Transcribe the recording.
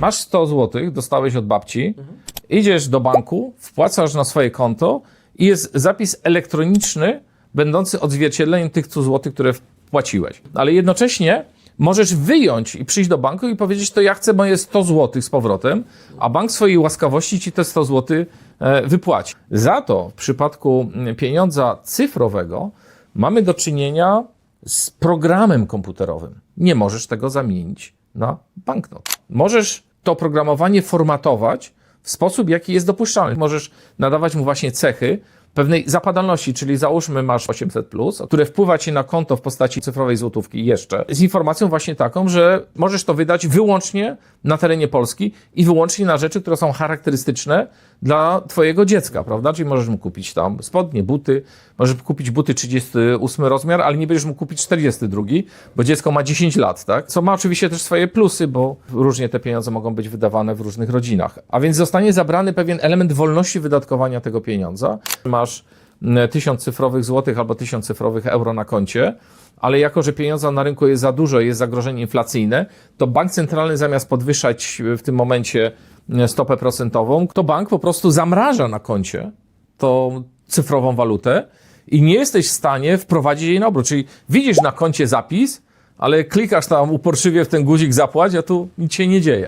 Masz 100 zł, dostałeś od babci, idziesz do banku, wpłacasz na swoje konto i jest zapis elektroniczny, będący odzwierciedleniem tych 100 zł, które wpłaciłeś. Ale jednocześnie możesz wyjąć i przyjść do banku i powiedzieć, to ja chcę moje 100 zł z powrotem, a bank swojej łaskawości ci te 100 zł e, wypłaci. Za to w przypadku mm, pieniądza cyfrowego mamy do czynienia z programem komputerowym. Nie możesz tego zamienić na banknot. Możesz to oprogramowanie formatować w sposób, jaki jest dopuszczalny. Możesz nadawać mu właśnie cechy pewnej zapadalności, czyli załóżmy masz 800, które wpływa ci na konto w postaci cyfrowej złotówki jeszcze, z informacją właśnie taką, że możesz to wydać wyłącznie na terenie Polski i wyłącznie na rzeczy, które są charakterystyczne dla twojego dziecka, prawda? Czyli możesz mu kupić tam spodnie, buty, możesz kupić buty 38 rozmiar, ale nie będziesz mógł kupić 42, bo dziecko ma 10 lat, tak? Co ma oczywiście też swoje plusy, bo różnie te pieniądze mogą być wydawane w różnych rodzinach. A więc zostanie zabrany pewien element wolności wydatkowania tego pieniądza. Masz tysiąc cyfrowych złotych albo tysiąc cyfrowych euro na koncie, ale jako, że pieniądza na rynku jest za dużo, jest zagrożenie inflacyjne, to bank centralny zamiast podwyższać w tym momencie stopę procentową, to bank po prostu zamraża na koncie tą cyfrową walutę i nie jesteś w stanie wprowadzić jej na obrót. Czyli widzisz na koncie zapis, ale klikasz tam uporczywie w ten guzik zapłać, a tu nic się nie dzieje.